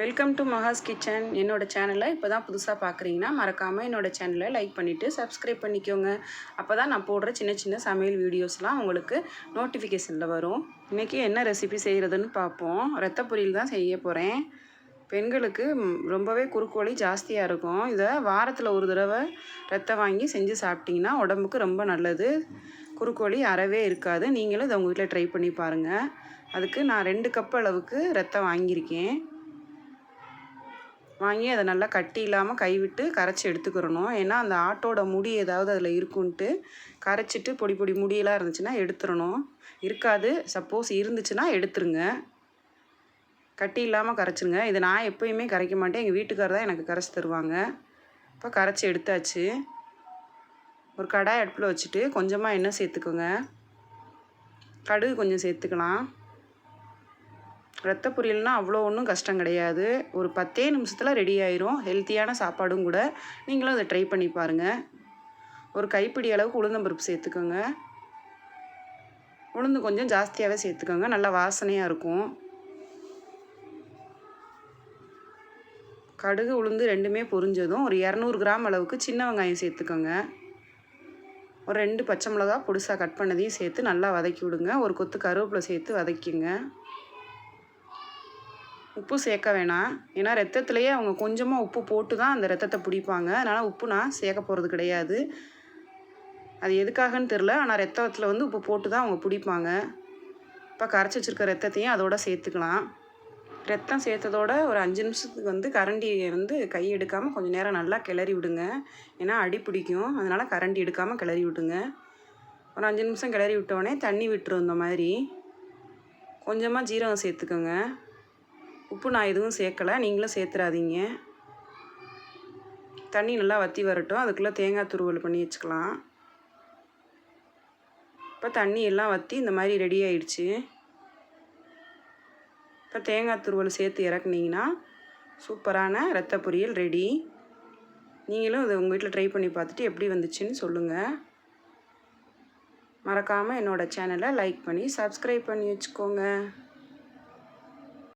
Welcome to மகாஸ் kitchen என்னோடய சேனலை இப்போ தான் புதுசாக பார்க்குறீங்கன்னா மறக்காமல் என்னோடய சேனலை லைக் பண்ணிவிட்டு சப்ஸ்கிரைப் பண்ணிக்கோங்க. அப்போ தான் நான் போடுற சின்ன சின்ன சமையல் வீடியோஸ்லாம் உங்களுக்கு நோட்டிஃபிகேஷனில் வரும். இன்றைக்கி என்ன ரெசிபி செய்கிறதுன்னு பார்ப்போம் ரத்த பொரியல் தான் செய்ய போகிறேன் பெண்களுக்கு ரொம்பவே குறுக்கோழி ஜாஸ்தியாக இருக்கும். இதை வாரத்தில் ஒரு தடவை ரத்தம் வாங்கி செஞ்சு சாப்பிட்டிங்கன்னா உடம்புக்கு ரொம்ப நல்லது. குறுக்கோழி அறவே இருக்காது. நீங்களும் இதை உங்கள் வீட்டில் ட்ரை பண்ணி பாருங்கள் அதுக்கு நான் ரெண்டு கப் அளவுக்கு ரத்தம் வாங்கியிருக்கேன். வாங்கி அதை நல்லா கட்டி இல்லாமல் கைவிட்டு கரைச்சி எடுத்துக்கிறணும். ஏன்னா அந்த ஆட்டோட முடி ஏதாவது அதில் இருக்குன்ட்டு கரைச்சிட்டு பொடி பொடி முடியெல்லாம் இருந்துச்சுன்னா எடுத்துடணும் இருக்காது. சப்போஸ் இருந்துச்சுன்னா எடுத்துருங்க. கட்டி இல்லாமல் கரைச்சிருங்க. இதை நான் எப்பயுமே கரைக்க மாட்டேன். எங்கள் வீட்டுக்காரர் தான் எனக்கு கரைச்சி தருவாங்க. இப்போ கரைச்சி எடுத்தாச்சு. ஒரு கடாய் அடுப்பில் வச்சுட்டு கொஞ்சமாக எண்ணெய் சேர்த்துக்கோங்க. கடுகு கொஞ்சம் சேர்த்துக்கலாம். ரத்த பொரியல்னால் அவ்வளோ ஒன்றும் கஷ்டம் கிடையாது. ஒரு பத்தே நிமிஷத்தில் ரெடி ஆயிரும். ஹெல்த்தியான சாப்பாடும் கூட நீங்களும் அதை ட்ரை பண்ணி பாருங்கள் ஒரு கைப்பிடி அளவுக்கு உளுந்தம்பருப்பு சேர்த்துக்கோங்க. உளுந்து கொஞ்சம் ஜாஸ்தியாகவே சேர்த்துக்கோங்க. நல்லா வாசனையாக இருக்கும். கடுகு உளுந்து ரெண்டுமே பொரிஞ்சதும் ஒரு இரநூறு கிராம் அளவுக்கு சின்ன வெங்காயம் சேர்த்துக்கோங்க. ஒரு ரெண்டு பச்சை மிளகா பொடிசாக கட் பண்ணதையும் சேர்த்து நல்லா வதக்கி விடுங்க. ஒரு கொத்து கருவேப்பிலை சேர்த்து வதக்கிங்க. உப்பு சேர்க்க வேணாம். ஏன்னா ரத்தத்துலேயே அவங்க கொஞ்சமாக உப்பு போட்டு தான் அந்த ரத்தத்தை பிடிப்பாங்க. அதனால் உப்பு நான் சேர்க்க போகிறது கிடையாது. அது எதுக்காகன்னு தெரில ஆனால் ரத்தத்தில் வந்து உப்பு போட்டு தான் அவங்க பிடிப்பாங்க. இப்போ கரைச்சி வச்சுருக்க ரத்தத்தையும் அதோட சேர்த்துக்கலாம். ரத்தம் சேர்த்ததோட ஒரு அஞ்சு நிமிஷத்துக்கு வந்து கரண்டி வந்து கை எடுக்காமல் கொஞ்சம் நேரம் நல்லா கிளறி விடுங்க. ஏன்னா அடி பிடிக்கும். அதனால் கரண்டி எடுக்காமல் கிளறி விடுங்க. ஒரு அஞ்சு நிமிஷம் கிளறி விட்டோடனே தண்ணி விட்டுரும் இந்த மாதிரி. கொஞ்சமாக ஜீரகம் சேர்த்துக்கோங்க. உப்பு நான் எதுவும் சேர்க்கலை. நீங்களும் சேர்த்துறாதீங்க. தண்ணி நல்லா வற்றி வரட்டும். அதுக்குள்ளே தேங்காய் துருவல் பண்ணி வச்சுக்கலாம். இப்போ தண்ணி எல்லாம் வற்றி இந்த மாதிரி ரெடி ஆயிடுச்சு. இப்போ தேங்காய் துருவல் சேர்த்து இறக்குனீங்கன்னா சூப்பரான ரத்த பொரியல் ரெடி நீங்களும் இதை உங்கள் வீட்டில் ட்ரை பண்ணி பார்த்துட்டு எப்படி வந்துச்சுன்னு சொல்லுங்கள் மறக்காமல் என்னோடய சேனலை லைக் பண்ணி சப்ஸ்கிரைப் பண்ணி வச்சுக்கோங்க.